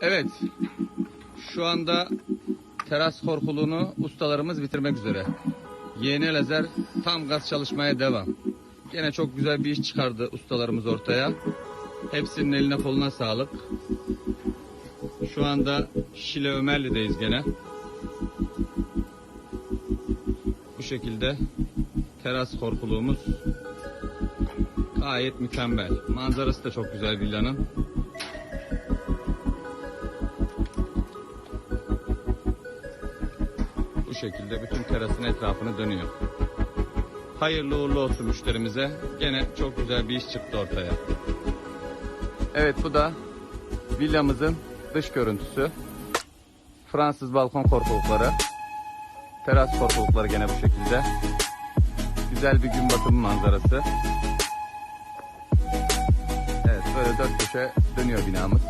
Evet. Şu anda teras korkuluğunu ustalarımız bitirmek üzere. Yeni lazer tam gaz çalışmaya devam. Gene çok güzel bir iş çıkardı ustalarımız ortaya. Hepsinin eline koluna sağlık. Şu anda Şile Ömerli'deyiz gene. Bu şekilde teras korkuluğumuz gayet mükemmel. Manzarası da çok güzel villanın. Bu şekilde bütün terasın etrafını dönüyor. Hayırlı uğurlu olsun müşterimize. Gene çok güzel bir iş çıktı ortaya. Evet bu da villamızın dış görüntüsü. Fransız balkon korkulukları. Teras korkulukları gene bu şekilde. Güzel bir gün batımı manzarası. Evet böyle dört köşe dönüyor binamız.